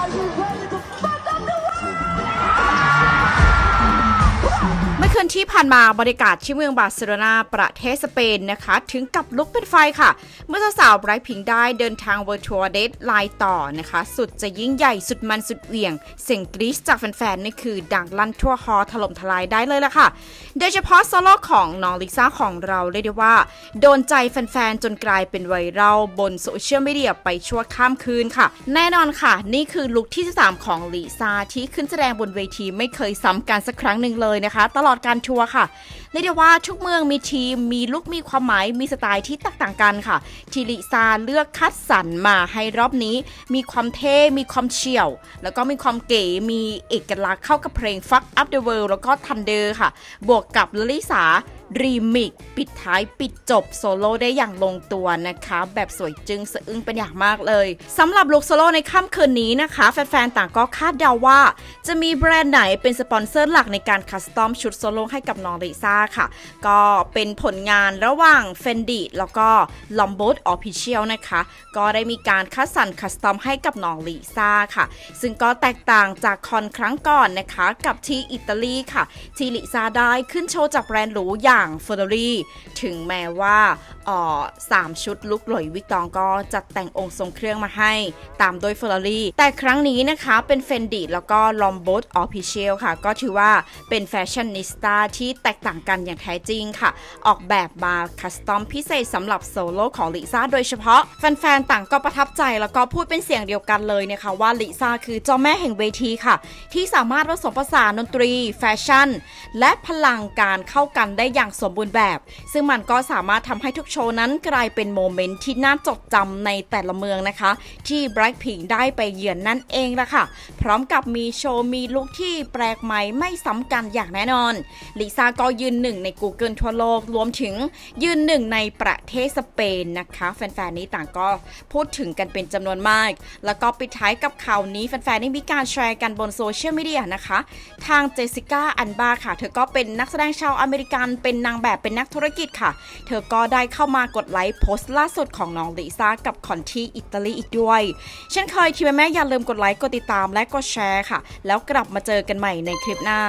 เมื่อ คืนที่ผ่านมาบรรยากาศที่เมืองบาร์เซโลนาประเทศสเปนนะคะ ถึงกับลุกเป็นไฟค่ะ เมื่อสาวไบรท์พิงได้เดินทาง Virtual Date ไลน์ต่อนะคะ สุดจะยิ่งใหญ่สุดมันสุดเหวี่ยง เสียงกรี๊ดจากแฟนๆนี่คือดังลั่นทั่วฮอถล่มทลายได้เลยละค่ะ โดยเฉพาะโซโล่ของน้องลิซ่าของเราเรียกได้ว่า โดนใจแฟนๆจนกลายเป็นไวรัลบนโซเชียลมีเดียไปชั่วข้ามคืนค่ะ แน่นอนค่ะ นี่คือลุคที่ 3 ของลิซ่าที่ขึ้นแสดงบนเวทีไม่เคยซ้ำกันสักครั้งหนึ่งเลยนะคะ ตลอดการทัวร์ค่ะเรียกได้ว่าทุกเมืองมีทีม มีลุกมีความหมาย มีสไตล์ที่แตกต่างกันค่ะ ที่ลิซ่าเลือกคัดสรรมาให้รอบนี้ มีความเท่ มีความเฉียว แล้วก็มีความเก๋ มีเอกลักษณ์เข้ากับเพลง Fuck Up the World แล้วก็ Thunder ค่ะ บวกกับลิซา รีมิกปิดท้ายปิดจบโซโล่ได้อย่างลงตัวนะคะ แบบสวยจึงสะอึ้งเป็นอย่างมากเลยสำหรับลุคโซโล่ในค่ำคืนนี้นะคะ แฟนๆ ต่างก็คาดเดาว่า จะมีแบรนด์ไหนเป็นสปอนเซอร์หลักในการคัสตอมชุดโซโล่ให้กับน้องลิซ่าค่ะ ก็เป็นผลงานระหว่าง Fendi แล้วก็ l o m b o t Official นะคะ ก็ได้มีการคัดสรรคัสตอมให้กับน้องลิซ่าค่ะ ซึ่งก็แตกต่างจากคอนครั้งก่อนนะคะ กับที่อิตาลีค่ะที่ลิซ่าได้ขึ้นโชว์จากแบรนด์หรูอย่างเฟอร์รารี่ถึงแม้ว่าออสามชุดลุกหลอยวิกตองก็จัดแต่งองค์ทรงเครื่องมาให้ ตามโดยเฟอร์รารี่แต่ครั้งนี้นะคะเป็นเฟนดิแล้วก็ลอมโบตออฟฟิเชียลค่ะ ก็ถือว่าเป็นแฟชั่นนิสต้าที่แตกต่างกันอย่างแท้จริงค่ะ ออกแบบมาคัสตอมพิเศษสำหรับโซโล่ของลิซ่าโดยเฉพาะ แฟนๆ ต่างก็ประทับใจแล้วก็พูดเป็นเสียงเดียวกันเลยนะคะว่าลิซ่าคือเจ้าแม่แห่งเวทีค่ะ ที่สามารถผสมผสานดนตรี แฟชั่น และพลังการเข้ากันได้อย่างสมบูรณ์แบบ ซึ่งมันก็สามารถทำให้ทุกโชว์นั้นกลายเป็นโมเมนต์ที่น่าจดจำในแต่ละเมืองนะคะ ที่ Blackpink ได้ไปเยือนนั่นเองละค่ะ พร้อมกับมีโชว์มีลุคที่แปลกใหม่ไม่ซ้ำกันอย่างแน่นอนลิซ่าก็ยืนหนึ่งใน Google ทั่วโลกรวมถึงยืนหนึ่งในประเทศสเปนนะคะ แฟนๆนี้ต่างก็พูดถึงกันเป็นจำนวนมาก แล้วก็ปิดท้ายกับข่าวนี้แฟนๆได้มีการแชร์กันบนโซเชียลมีเดียนะคะ ทางเจสสิก้าอันบาค่ะ เธอก็เป็นนักแสดงชาวอเมริกันเป็นนางแบบเป็นนักธุรกิจค่ะ เธอก็ได้เข้ามากดไลค์โพสต์ล่าสุดของน้องลิซ่ากับคอนที่อิตาลีอีกด้วยเช่นเคยทีมแม่อย่าลืมกดไลค์กดติดตามและกดแชร์ค่ะ แล้วกลับมาเจอกันใหม่ในคลิปหน้า